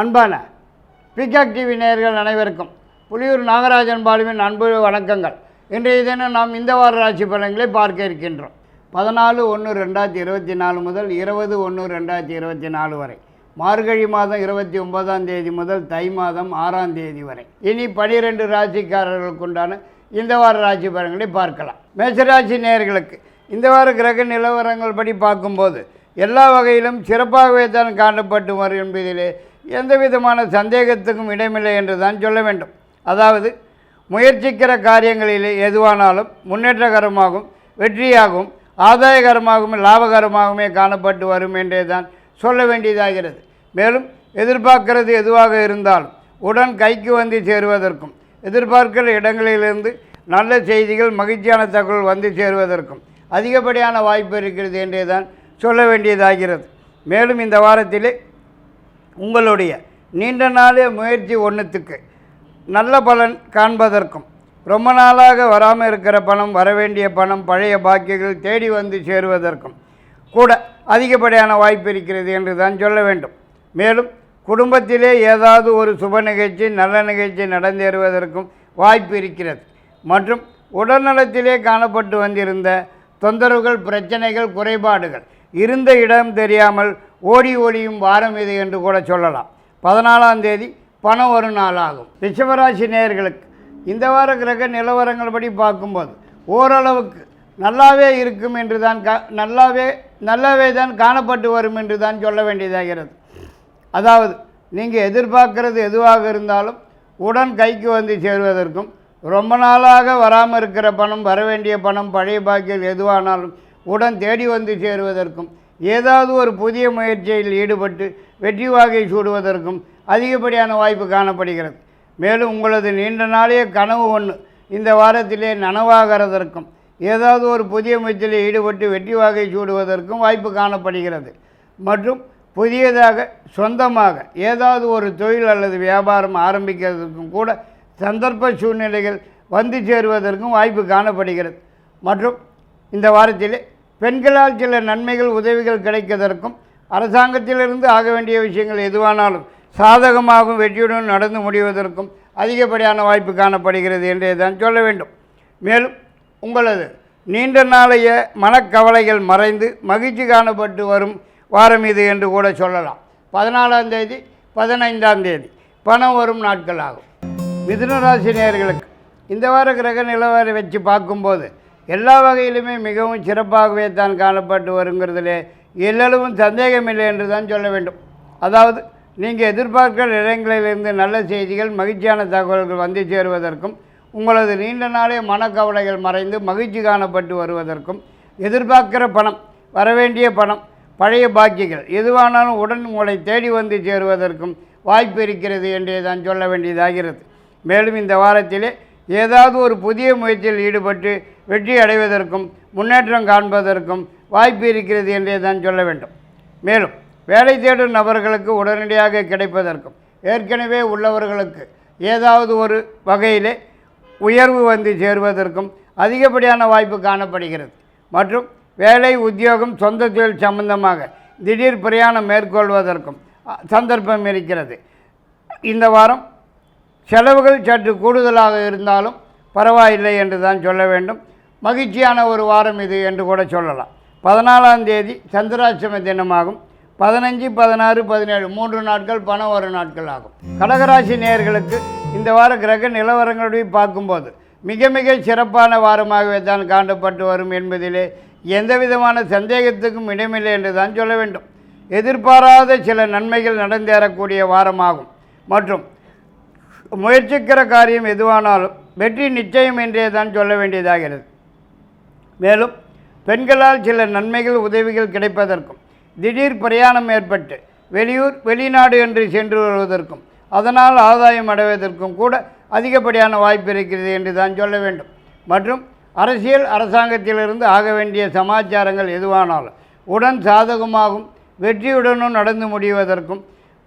அன்பான peacock TV நேயர்கள் அனைவருக்கும் புலியூர் நாகராஜன் பாலுவின் அன்பு வணக்கங்கள். இன்றைய தினம் நாம் இந்த வார ராசி பலன்களை பார்க்க இருக்கின்றோம். பதினாலு ஒன்று ரெண்டாயிரத்தி இருபத்தி நாலு முதல் இருபது ஒன்று ரெண்டாயிரத்தி இருபத்தி நாலு வரை. மார்கழி மாதம் இருபத்தி ஒன்பதாம் தேதி முதல் தை மாதம் ஆறாம் தேதி வரை. இனி பனிரெண்டு ராசிக்காரர்களுக்குண்டான இந்த வார ராசி பலன்களை பார்க்கலாம். மேசராசி நேயர்களுக்கு இந்த வார கிரக நிலவரங்கள் படி பார்க்கும்போது எல்லா வகையிலும் சிறப்பாகவே தான் காணப்பட்டு வரும் என்பதிலே எந்த விதமான சந்தேகத்துக்கும் இடமில்லை என்று தான் சொல்ல வேண்டும். அதாவது முயற்சிக்கிற காரியங்களில் எதுவானாலும் முன்னேற்றகரமாகவும் வெற்றியாகவும் ஆதாயகரமாகவும் லாபகரமாகவுமே காணப்பட்டு வரும் என்றே தான் சொல்ல வேண்டியதாகிறது. மேலும் எதிர்பார்க்கிறது எதுவாக இருந்தாலும் உடன் கைக்கு வந்து சேருவதற்கும் எதிர்பார்க்கிற இடங்களிலிருந்து நல்ல செய்திகள் மகிழ்ச்சியான தகவல் வந்து சேருவதற்கும் அதிகப்படியான வாய்ப்பு இருக்கிறது என்றே தான் சொல்ல வேண்டியதாகிறது. மேலும் இந்த வாரத்திலே உங்களுடைய நீண்ட நாளே முயற்சி ஒன்றுத்துக்கு நல்ல பலன் காண்பதற்கும் ரொம்ப நாளாக வராமல் இருக்கிற பணம் வரவேண்டிய பணம் பழைய பாக்கியங்கள் தேடி வந்து சேருவதற்கும் கூட அதிகப்படியான வாய்ப்பு இருக்கிறது என்று தான் சொல்ல வேண்டும். மேலும் குடும்பத்திலே ஏதாவது ஒரு சுப நிகழ்ச்சி நல்ல நிகழ்ச்சி நடந்தேறுவதற்கும் வாய்ப்பு இருக்கிறது. மற்றும் உடல்நலத்திலே காணப்பட்டு வந்திருந்த தொந்தரவுகள் பிரச்சனைகள் குறைபாடுகள் இருந்த இடம் தெரியாமல் ஓடி ஓடியும் வாரம் இது என்று கூட சொல்லலாம். பதினாலாம் தேதி பணம் ஒரு நாளாகும். ரிஷபராசி நேயர்களுக்கு இந்த வார கிரக நிலவரங்கள் படி பார்க்கும்போது ஓரளவுக்கு நல்லாவே இருக்கும் என்று தான் கா நல்லாவே நல்லாவே தான் காணப்பட்டு வரும் என்று தான் சொல்ல வேண்டியதாகிறது அதாவது நீங்கள் எதிர்பார்க்கறது எதுவாக இருந்தாலும் உடன் கைக்கு வந்து சேருவதற்கும் ரொம்ப நாளாக வராமல் இருக்கிற பணம் வர வேண்டிய பணம் பழைய பாக்கியம் எதுவானாலும் உடன் தேடி வந்து சேருவதற்கும் ஏதாவது ஒரு புதிய முயற்சியில் ஈடுபட்டு வெற்றி வாகை சூடுவதற்கும் அதிகப்படியான வாய்ப்பு காணப்படுகிறது. மேலும் உங்களது நீண்ட நாளைய கனவு ஒன்று இந்த வாரத்திலே நனவாகிறதற்கும் ஏதாவது ஒரு புதிய முயற்சியில் ஈடுபட்டு வெற்றி வாகை சூடுவதற்கும் வாய்ப்பு காணப்படுகிறது. மற்றும் புதியதாக சொந்தமாக ஏதாவது ஒரு தொழில் அல்லது வியாபாரம் ஆரம்பிக்கிறதுக்கும் கூட சந்தர்ப்ப சூழ்நிலைகள் வந்து சேருவதற்கும் வாய்ப்பு காணப்படுகிறது. மற்றும் இந்த வாரத்திலே பெண்களால் சில நன்மைகள் உதவிகள் கிடைப்பதற்கும் அரசாங்கத்திலிருந்து ஆக வேண்டிய விஷயங்கள் எதுவானாலும் சாதகமாகவும் வெற்றியுடன் நடந்து முடிவதற்கும் அதிகப்படியான வாய்ப்பு காணப்படுகிறது என்றே தான் சொல்ல வேண்டும். மேலும் உங்களது நீண்ட நாளைய மனக்கவலைகள் மறைந்து மகிழ்ச்சி காணப்பட்டு வரும் வாரம் இது என்று கூட சொல்லலாம். பதினாலாம் தேதி பதினைந்தாம் தேதி பணம் வரும் நாட்கள் ஆகும். மிதுனராசி நேர்களுக்கு இந்த வார கிரக நிலவரை வச்சு பார்க்கும்போது எல்லா வகையிலுமே மிகவும் சிறப்பாகவே தான் காணப்பட்டு வருங்கிறதுலே எல்லளவும் சந்தேகமில்லை என்று தான் சொல்ல வேண்டும். அதாவது நீங்கள் எதிர்பார்க்கிற இடங்களிலிருந்து நல்ல செய்திகள் மகிழ்ச்சியான தகவல்கள் வந்து சேருவதற்கும் உங்களது நீண்ட நாளே மனக்கவலைகள் மறைந்து மகிழ்ச்சி காணப்பட்டு வருவதற்கும் எதிர்பார்க்கிற பணம் வரவேண்டிய பணம் பழைய பாக்கியங்கள் எதுவானாலும் உடன் உங்களை தேடி வந்து சேருவதற்கும் வாய்ப்பு இருக்கிறது என்றே தான் சொல்ல வேண்டியதாகிறது. மேலும் இந்த வாரத்திலே ஏதாவது ஒரு புதிய முயற்சியில் ஈடுபட்டு வெற்றி அடைவதற்கும் முன்னேற்றம் காண்பதற்கும் வாய்ப்பு இருக்கிறது என்றே தான் சொல்ல வேண்டும். மேலும் வேலை தேடும் நபர்களுக்கு உடனடியாக கிடைப்பதற்கும் ஏற்கனவே உள்ளவர்களுக்கு ஏதாவது ஒரு வகையிலே உயர்வு வந்து சேருவதற்கும் அதிகப்படியான வாய்ப்பு காணப்படுகிறது. மற்றும் வேலை உத்தியோகம் சொந்த தொழில் சம்பந்தமாக திடீர் பிரயாணம் மேற்கொள்வதற்கும் சந்தர்ப்பம் இருக்கிறது. இந்த வாரம் செலவுகள் சற்று கூடுதலாக இருந்தாலும் பரவாயில்லை என்று தான் சொல்ல வேண்டும். மகிழ்ச்சியான ஒரு வாரம் இது என்று கூட சொல்லலாம். பதினாலாம் தேதி சந்திராட்சம தினமாகும். பதினஞ்சு பதினாறு பதினேழு மூன்று நாட்கள் பணம் வரும் நாட்கள் ஆகும். கடகராசி நேர்களுக்கு இந்த வார கிரக நிலவரங்களுடைய பார்க்கும்போது மிக மிக சிறப்பான வாரமாகவே தான் காண்டப்பட்டு வரும் என்பதிலே எந்த விதமான சந்தேகத்துக்கும் இடமில்லை என்று தான் சொல்ல வேண்டும். எதிர்பாராத சில நன்மைகள் நடந்தேறக்கூடிய வாரமாகும். மற்றும் முயற்சிக்கிற காரியம் எதுவானாலும் வெற்றி நிச்சயம் என்றே தான் சொல்ல வேண்டியதாகிறது. மேலும் பெண்களால் சில நன்மைகள் உதவிகள் கிடைப்பதற்கும் திடீர் பிரயாணம் ஏற்பட்டு வெளியூர் வெளிநாடு என்று சென்று வருவதற்கும் அதனால் ஆதாயம் அடைவதற்கும் கூட அதிகப்படியான வாய்ப்பு இருக்கிறது என்று தான் சொல்ல வேண்டும். மற்றும் அரசியல் அரசாங்கத்திலிருந்து ஆக வேண்டிய சமாச்சாரங்கள் எதுவானாலும் உடன் சாதகமாகும் வெற்றியுடனும் நடந்து முடிவதற்கும்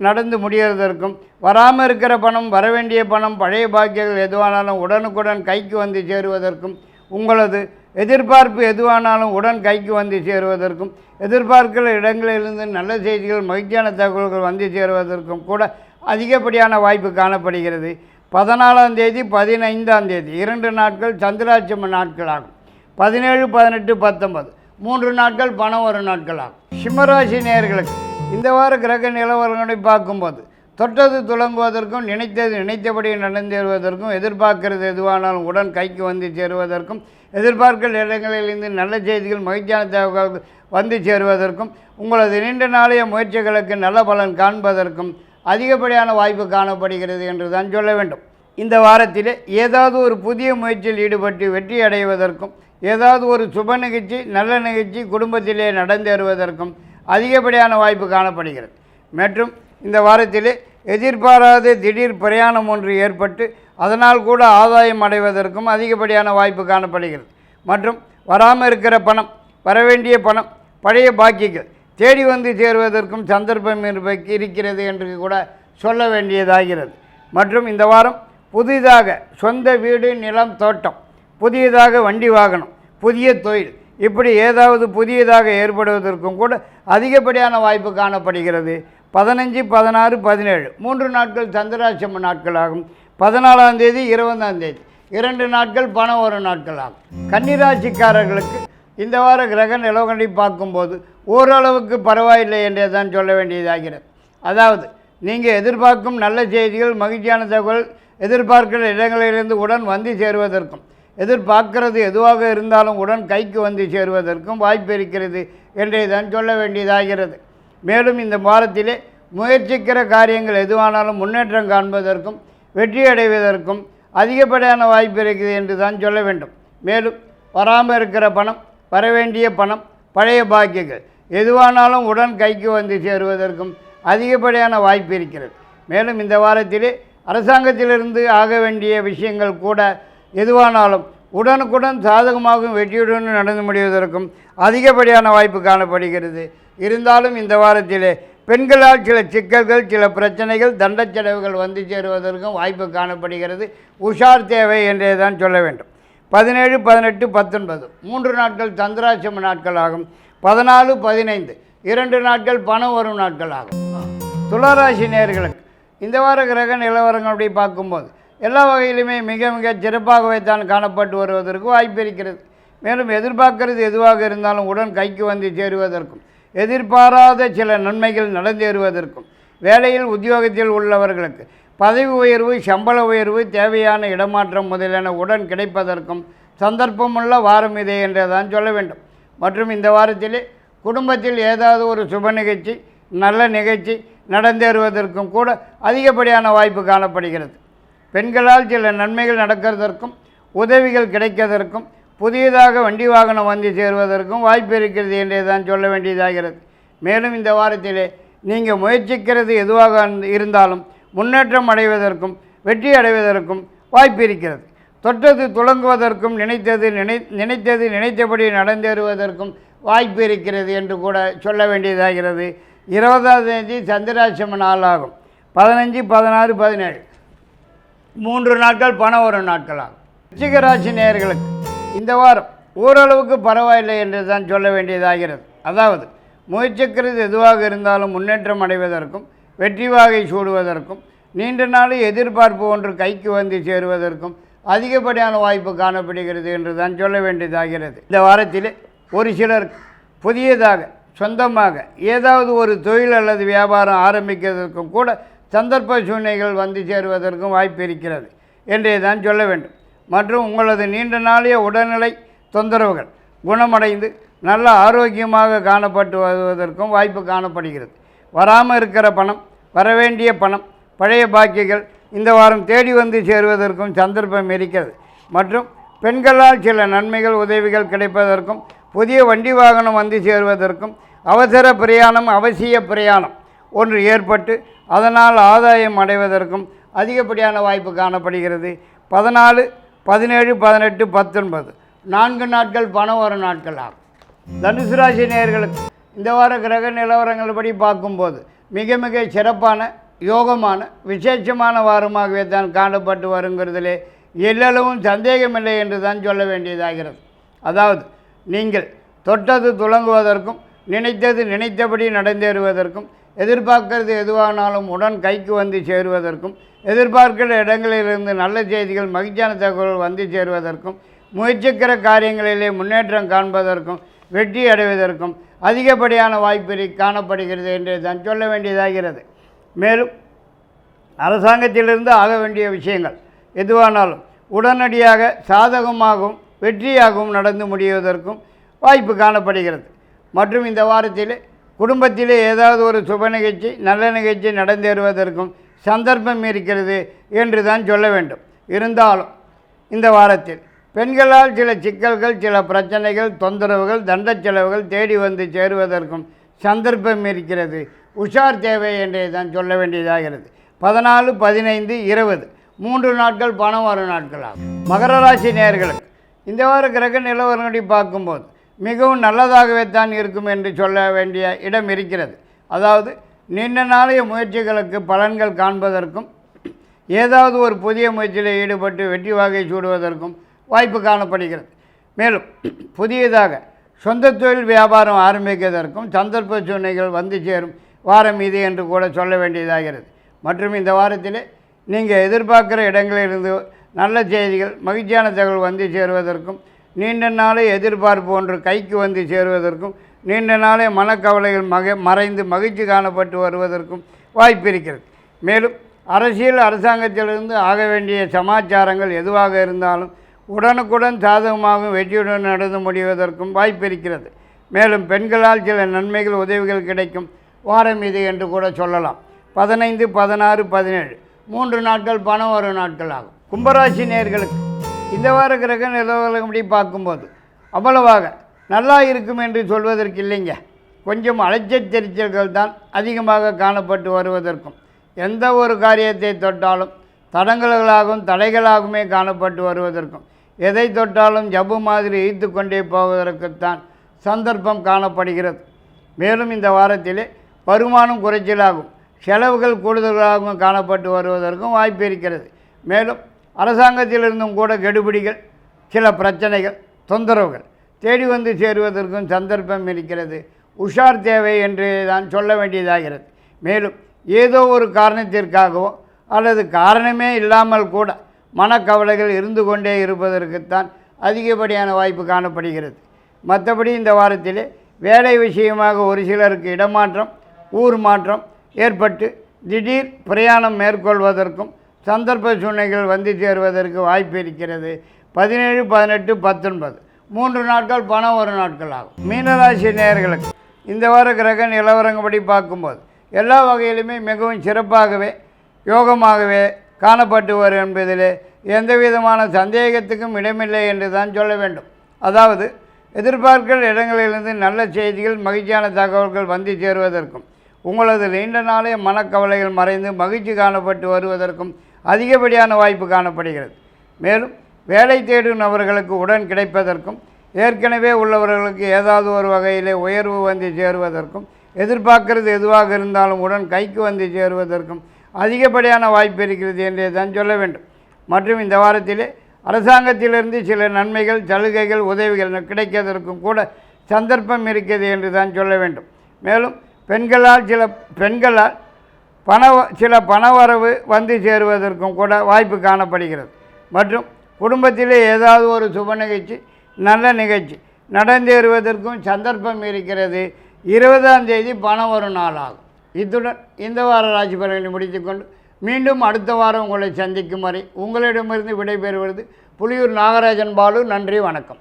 நடந்து முடிவதற்கும் வராமல் இருக்கிற பணம் வரவேண்டிய பணம் பழைய பாக்கியங்கள் எதுவானாலும் உடனுக்குடன் கைக்கு வந்து சேருவதற்கும் உங்களது எதிர்பார்ப்பு எதுவானாலும் உடன் கைக்கு வந்து சேருவதற்கும் எதிர்பார்க்கிற இடங்களிலிருந்து நல்ல செய்திகள் மகிழ்ச்சியான தகவல்கள் வந்து சேருவதற்கும் கூட அதிகப்படியான வாய்ப்பு காணப்படுகிறது. பதினாலாம் தேதி பதினைந்தாம் தேதி இரண்டு நாட்கள் சந்திராட்சம நாட்களாகும் பதினேழு பதினெட்டு பத்தொன்பது மூன்று நாட்கள் பணம் வரும் நாட்களாகும் சிம்மராசி நேர்களுக்கு இந்த வார கிரக நிலவரங்களை பார்க்கும்போது தொட்டது துளங்குவதற்கும் நினைத்தது நினைத்தபடி நடந்தேறுவதற்கும் எதிர்பார்க்கிறது எதுவானாலும் உடன் கைக்கு வந்து சேருவதற்கும் எதிர்பார்க்கிற இடங்களிலிருந்து நல்ல செய்திகள் மகிழ்ச்சியான தகவல்கள் வந்து சேருவதற்கும் உங்களது நீண்ட நாளைய முயற்சிகளுக்கு நல்ல பலன் காண்பதற்கும் அதிகப்படியான வாய்ப்பு காணப்படுகிறது என்று தான் சொல்ல வேண்டும். இந்த வாரத்தில் ஏதாவது ஒரு புதிய முயற்சியில் ஈடுபட்டு வெற்றி அடைவதற்கும் ஏதாவது ஒரு சுப நிகழ்ச்சி நல்ல நிகழ்ச்சி குடும்பத்திலே நடந்தேறுவதற்கும் அதிகப்படியான வாய்ப்பு காணப்படுகிறது. மற்றும் இந்த வாரத்தில் எதிர்பாராத திடீர் பிரயாணம் ஒன்று ஏற்பட்டு அதனால் கூட ஆதாயம் அடைவதற்கும் அதிகப்படியான வாய்ப்பு காணப்படுகிறது. மற்றும் வராமல் இருக்கிற பணம் வரவேண்டிய பணம் பழைய பாக்கிகள் தேடி வந்து சேருவதற்கும் சந்தர்ப்பம் இருக்கிறது என்று கூட சொல்ல வேண்டியதாகிறது. மற்றும் இந்த வாரம் புதிதாக சொந்த வீடு நிலம் தோட்டம் புதியதாக வண்டி வாகனம் புதிய தொழில் இப்படி ஏதாவது புதியதாக ஏற்படுவதற்கும் கூட அதிகப்படியான வாய்ப்பு காணப்படுகிறது. பதினஞ்சு பதினாறு பதினேழு. மூன்று நாட்கள் சந்திராசிரம நாட்களாகும். பதினாலாம் தேதி இருபதாம் தேதி. இரண்டு நாட்கள் பணம் வரும் நாட்களாகும் கன்னிராசிக்காரர்களுக்கு இந்த வார கிரக நிலவரங்களை பார்க்கும்போது ஓரளவுக்கு பரவாயில்லை என்றே தான் சொல்ல வேண்டியதாகிறது. அதாவது நீங்கள் எதிர்பார்க்கும் நல்ல செய்திகள் மகிழ்ச்சியான தகவல் எதிர்பார்க்கிற இடங்களிலிருந்து உடன் வந்து சேருவதற்கும் எதிர்பார்க்கிறது எதுவாக இருந்தாலும் உடன் கைக்கு வந்து சேருவதற்கும் வாய்ப்பு இருக்கிறது என்றே தான் சொல்ல வேண்டியதாகிறது. மேலும் இந்த வாரத்திலே முயற்சிக்கிற காரியங்கள் எதுவானாலும் முன்னேற்றம் காண்பதற்கும் வெற்றி அடைவதற்கும் அதிகப்படியான வாய்ப்பு இருக்குது என்று தான் சொல்ல வேண்டும். மேலும் வராமல் இருக்கிற பணம் வரவேண்டிய பணம் பழைய பாக்கியங்கள் எதுவானாலும் உடன் கைக்கு வந்து சேருவதற்கும் அதிகப்படியான வாய்ப்பு இருக்கிறது. மேலும் இந்த வாரத்திலே அரசாங்கத்திலிருந்து ஆக வேண்டிய விஷயங்கள் கூட எதுவானாலும் உடனுக்குடன் சாதகமாகவும் வெற்றியுடன் நடந்து முடிவதற்கும் அதிகப்படியான வாய்ப்பு காணப்படுகிறது. இருந்தாலும் இந்த வாரத்திலே பெண்களால் சில சிக்கல்கள் சில பிரச்சனைகள் தண்டச் செலவுகள் வந்து சேருவதற்கும் வாய்ப்பு காணப்படுகிறது. உஷார் தேவை என்றே தான் சொல்ல வேண்டும். பதினேழு பதினெட்டு பத்தொன்பது. மூன்று நாட்கள் சந்திராசிரம நாட்களாகும் பதினாலு பதினைந்து. இரண்டு நாட்கள் பணம் வரும் நாட்களாகும் துளாராசி நேயர்களுக்கு இந்த வார கிரக நிலவரங்கள் அப்படி பார்க்கும்போது எல்லா வகையிலுமே மிக மிக சிறப்பாகவே தான் காணப்பட்டு வருவதற்கு வாய்ப்பு இருக்கிறது. மேலும் எதிர்பார்க்கிறது எதுவாக இருந்தாலும் உடன் கைக்கு வந்து சேருவதற்கும் எதிர்பாராத சில நன்மைகள் நடந்தேறுவதற்கும் வேலையில் உத்தியோகத்தில் உள்ளவர்களுக்கு பதவி உயர்வு சம்பள உயர்வு தேவையான இடமாற்றம் முதலான உடன் கிடைப்பதற்கும் சந்தர்ப்பமுள்ள வாரம் இதே என்றே தான் சொல்ல வேண்டும். மற்றும் இந்த வாரத்திலே குடும்பத்தில் ஏதாவது ஒரு சுப நிகழ்ச்சி நல்ல நிகழ்ச்சி நடந்தேறுவதற்கும் கூட அதிகப்படியான வாய்ப்பு காணப்படுகிறது. பெண்களால் சில நன்மைகள் நடக்கிறதற்கும் உதவிகள் கிடைக்கிறதற்கும் புதியதாக வண்டி வாகனம் வந்து சேருவதற்கும் வாய்ப்பு இருக்கிறது என்றே தான் சொல்ல வேண்டியதாகிறது. மேலும் இந்த வாரத்திலே நீங்கள் முயற்சிக்கிறது எதுவாக இருந்தாலும் முன்னேற்றம் அடைவதற்கும் வெற்றி அடைவதற்கும் வாய்ப்பு இருக்கிறது. தொட்டது துளங்குவதற்கும் நினைத்தது நினை நினைத்தது நினைத்தபடி நடந்தேறுவதற்கும் வாய்ப்பு இருக்கிறது என்று கூட சொல்ல வேண்டியதாகிறது. இருபதாம் தேதி சந்திராசிரம ஆகும் பதினஞ்சு பதினாறு பதினேழு. மூன்று நாட்கள் பணம் வரும் நாட்களாகும். ரிச்சிகராசி நேயர்களுக்கு இந்த வாரம் ஓரளவுக்கு பரவாயில்லை என்று தான் சொல்ல வேண்டியதாகிறது. அதாவது முயற்சிக்கிறது எதுவாக இருந்தாலும் முன்னேற்றம் அடைவதற்கும் வெற்றி வாகை சூடுவதற்கும் நீண்ட நாள் எதிர்பார்ப்பு ஒன்று கைக்கு வந்து சேருவதற்கும் அதிகப்படியான வாய்ப்பு காணப்படுகிறது என்று தான் சொல்ல வேண்டியதாகிறது. இந்த வாரத்தில் ஒரு சிலர் புதியதாக சொந்தமாக ஏதாவது ஒரு தொழில் அல்லது வியாபாரம் ஆரம்பிக்கிறதற்கும் கூட சந்தர்ப்ப சூழ்நிலைகள் வந்து சேருவதற்கும் வாய்ப்பு இருக்கிறது என்றே தான் சொல்ல வேண்டும். மற்றும் உங்களது நீண்ட நாளைய உடல்நிலை தொந்தரவுகள் குணமடைந்து நல்ல ஆரோக்கியமாக காணப்பட்டு வருவதற்கும் வாய்ப்பு காணப்படுகிறது. வராமல் இருக்கிற பணம் வரவேண்டிய பணம் பழைய பாக்கிகள் இந்த வாரம் தேடி வந்து சேருவதற்கும் சந்தர்ப்பம் இருக்கிறது. மற்றும் பெண்களால் சில நன்மைகள் உதவிகள் கிடைப்பதற்கும் புதிய வண்டி வாகனம் வந்து சேருவதற்கும் அவசர பிரயாணம் அவசிய பிரயாணம் ஒன்று ஏற்பட்டு அதனால் ஆதாயம் அடைவதற்கும் அதிகப்படியான வாய்ப்பு காணப்படுகிறது. பதினாலு பதினேழு பதினெட்டு பத்தொன்பது. நான்கு நாட்கள் பணம் வரும் நாட்கள் ஆகும். தனுசு ராசி நேயர்களுக்கு இந்த வார கிரக நிலவரங்கள் படி பார்க்கும்போது மிக மிக சிறப்பான யோகமான விசேஷமான வாரமாகவே தான் காணப்பட்டு வருங்கிறதுலே எல்லளவும் சந்தேகமில்லை என்று தான் சொல்ல வேண்டியதாகிறது. அதாவது நீங்கள் தொட்டது துளங்குவதற்கும் நினைத்தது நினைத்தபடி நடந்தேறுவதற்கும் எதிர்பார்க்கறது எதுவானாலும் உடன் கைக்கு வந்து சேருவதற்கும் எதிர்பார்க்கிற இடங்களிலிருந்து நல்ல செய்திகள் மகிழ்ச்சியான தகவல்கள் வந்து சேருவதற்கும் முயற்சிக்கிற காரியங்களிலே முன்னேற்றம் காண்பதற்கும் வெற்றி அடைவதற்கும் அதிகப்படியான வாய்ப்பு காணப்படுகிறது என்று தான் சொல்ல வேண்டியதாகிறது. மேலும் அரசாங்கத்திலிருந்து ஆக வேண்டிய விஷயங்கள் எதுவானாலும் உடனடியாக சாதகமாகவும் வெற்றியாகவும் நடந்து முடிவதற்கும் வாய்ப்பு காணப்படுகிறது. மற்றும் இந்த வாரத்தில் குடும்பத்திலே ஏதாவது ஒரு சுப நிகழ்ச்சி நல்ல நிகழ்ச்சி நடந்தேறுவதற்கும் சந்தர்ப்பம் இருக்கிறது என்று தான் சொல்ல வேண்டும். இருந்தாலும் இந்த வாரத்தில் பெண்களால் சில சிக்கல்கள் சில பிரச்சனைகள் தொந்தரவுகள் தண்ட செலவுகள் தேடி வந்து சேருவதற்கும் சந்தர்ப்பம் இருக்கிறது. உஷார் தேவை என்றே தான் சொல்ல வேண்டியதாகிறது. பதினாலு பதினைந்து இருபது. மூன்று நாட்கள் பணம் வரும் நாட்கள் ஆகும். மகர ராசி நேயர்களுக்கு இந்த வார கிரக நிலவரங்களை பார்க்கும்போது மிகவும் நல்லதாகவே தான் இருக்கும் என்று சொல்ல வேண்டிய இடம் இருக்கிறது. அதாவது நீண்ட நாளைய முயற்சிகளுக்கு பலன்கள் காண்பதற்கும் ஏதாவது ஒரு புதிய முயற்சியில் ஈடுபட்டு வெற்றி வாகை சூடுவதற்கும் வாய்ப்பு காணப்படுகிறது. மேலும் புதியதாக சொந்த தொழில் வியாபாரம் ஆரம்பிக்கிறதற்கும் சந்தர்ப்ப சூழ்நிலைகள் வந்து சேரும் வாரம் இது என்று கூட சொல்ல வேண்டியதாகிறது. மற்றும் இந்த வாரத்திலே நீங்கள் எதிர்பார்க்குற இடங்களிலிருந்து நல்ல செய்திகள் மகிழ்ச்சியான தகவல் வந்து சேருவதற்கும் நீண்ட நாளே எதிர்பார்ப்பு ஒன்று கைக்கு வந்து சேருவதற்கும் நீண்ட நாளே மனக்கவலைகள் மக மறைந்து மகிழ்ச்சி காணப்பட்டு வருவதற்கும் வாய்ப்பு இருக்கிறது. மேலும் அரசியல் அரசாங்கத்திலிருந்து ஆக வேண்டிய சமாச்சாரங்கள் எதுவாக இருந்தாலும் உடனுக்குடன் சாதகமாகவும் வெற்றியுடன் நடந்து முடிவதற்கும் வாய்ப்பு இருக்கிறது. மேலும் பெண்களால் சில நன்மைகள் உதவிகள் கிடைக்கும் வாரம் இது என்று கூட சொல்லலாம். பதினைந்து பதினாறு பதினேழு. மூன்று நாட்கள் பணம் வரும் நாட்கள் ஆகும். கும்பராசி நேர்களுக்கு இந்த வார கிரக நிலவரப்படி பார்க்கும்போது அவ்வளவாக நல்லா இருக்கும் என்று சொல்வதற்கு இல்லைங்க. கொஞ்சம் அலைச்சல் தெரிச்சல்கள் தான் அதிகமாக காணப்பட்டு வருவதற்கும் எந்த ஒரு காரியத்தை தொட்டாலும் தடங்கல்களாகவும் தடைகளாகவுமே காணப்பட்டு வருவதற்கும் எதை தொட்டாலும் ஜபு மாதிரி இழுத்து கொண்டே போவதற்குத்தான் சந்தர்ப்பம் காணப்படுகிறது. மேலும் இந்த வாரத்திலே வருமானம் குறைச்சலாகும் செலவுகள் கூடுதலாகவும் காணப்பட்டு வருவதற்கும் வாய்ப்பு இருக்கிறது. மேலும் அரசாங்கத்திலிருந்தும் கூட கெடுபிடிகள் சில பிரச்சனைகள் தொந்தரவுகள் தேடி வந்து சேருவதற்கும் சந்தர்ப்பம் இருக்கிறது. உஷார் தேவை என்று தான் சொல்ல வேண்டியதாகிறது. மேலும் ஏதோ ஒரு காரணத்திற்காகவோ அல்லது காரணமே இல்லாமல் கூட மனக்கவலைகள் இருந்து கொண்டே இருப்பதற்குத்தான் அதிகப்படியான வாய்ப்பு காணப்படுகிறது. மற்றபடி இந்த வாரத்திலே வேலை விஷயமாக ஒரு சிலருக்கு இடமாற்றம் ஊர் மாற்றம் ஏற்பட்டு திடீர் பிரயாணம் மேற்கொள்வதற்கும் சந்தர்ப்ப சூழ்நிலைகள் வந்து சேருவதற்கு வாய்ப்பு இருக்கிறது. பதினேழு பதினெட்டு பத்தொன்பது. மூன்று நாட்கள் பணம் ஒரு நாட்கள் ஆகும். மீனராசி நேயர்களுக்கு இந்த வார கிரக நிலவரங்கப்படி பார்க்கும்போது எல்லா வகையிலுமே மிகவும் சிறப்பாகவே யோகமாகவே காணப்பட்டு வரும் என்பதில் எந்த விதமான சந்தேகத்துக்கும் இடமில்லை என்று தான் சொல்ல வேண்டும். அதாவது எதிர்பார்க்கிற இடங்களிலிருந்து நல்ல செய்திகள் மகிழ்ச்சியான தகவல்கள் வந்து சேருவதற்கும் உங்களது நீண்ட நாளைய மனக்கவலைகள் மறைந்து மகிழ்ச்சி காணப்பட்டு வருவதற்கும் அதிகப்படியான வாய்ப்பு காணப்படுகிறது. மேலும் வேலை தேடும் நபர்களுக்கு உடன் கிடைப்பதற்கும் ஏற்கனவே உள்ளவர்களுக்கு ஏதாவது ஒரு வகையிலே உயர்வு வந்து சேருவதற்கும் எதிர்பார்க்கிறது எதுவாக இருந்தாலும் உடன் கைக்கு வந்து சேருவதற்கும் அதிகப்படியான வாய்ப்பு இருக்கிறது என்றே தான் சொல்ல வேண்டும். மற்றும் இந்த வாரத்திலே அரசாங்கத்திலிருந்து சில நன்மைகள் சலுகைகள் உதவிகள் கிடைக்கிறதற்கும் கூட சந்தர்ப்பம் இருக்கிறது என்று தான் சொல்ல வேண்டும். மேலும் பெண்களால் சில பெண்களால் பண சில பணவரவு வந்து சேருவதற்கும் கூட வாய்ப்பு காணப்படுகிறது. மற்றும் குடும்பத்திலே ஏதாவது ஒரு சுப நிகழ்ச்சி நல்ல நிகழ்ச்சி நடந்தேறுவதற்கும் சந்தர்ப்பம் இருக்கிறது. இருபதாம் தேதி பணம் வரும் நாள் ஆகும். இத்துடன் இந்த வார ராசி பலன்களை முடித்துக்கொண்டு மீண்டும் அடுத்த வாரம் உங்களை சந்திக்கும் வரை உங்களிடமிருந்து விடைபெறுவது புலியூர் நாகராஜன் பாலு. நன்றி வணக்கம்.